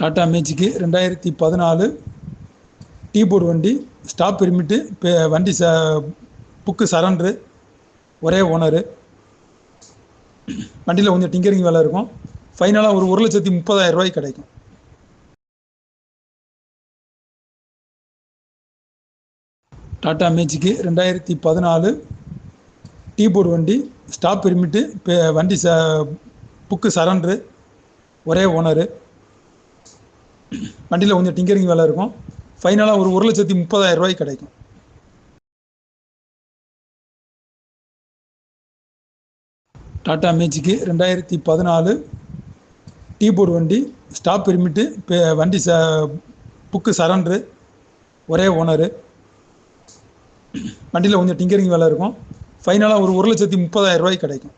Tata magic ரெண்டாயிரத்தி பதினாலு T board வண்டி ஸ்டாப் பெர்மிட்டு வண்டி ச புக்கு சரண்டரு ஒரே ஓனரு வண்டியில் கொஞ்சம் டிங்கரிங் வேலை இருக்கும். ஃபைனலாக ஒரு ஒரு லட்சத்தி முப்பதாயிரம் ரூபாய்க்கு கிடைக்கும். டாடா மேஜிக்கு ரெண்டாயிரத்தி பதினாலு டீ போர்டு வண்டி ஸ்டாப் பெர்மிட்டு வண்டி ச புக்கு சரண்டரு ஒரே ஓனரு வண்டியில் கொஞ்சம் டிங்கரிங் வேலை இருக்கும். ஃபைனலாக ஒரு ஒரு லட்சத்தி முப்பதாயிரம் ரூபாய்க்கு கிடைக்கும். டாடா மேஜிக்கு ரெண்டாயிரத்தி பதினாலு டீ போர்டு வண்டி ஸ்டாப் பெர்மிட்டு வண்டி ச புக்கு சரண்டரு ஒரே ஓனரு வண்டியில் கொஞ்சம் டிங்கரிங் வேலை இருக்கும். ஃபைனலாக ஒரு ஒரு லட்சத்தி முப்பதாயிரம் ரூபாய்க்கு கிடைக்கும்.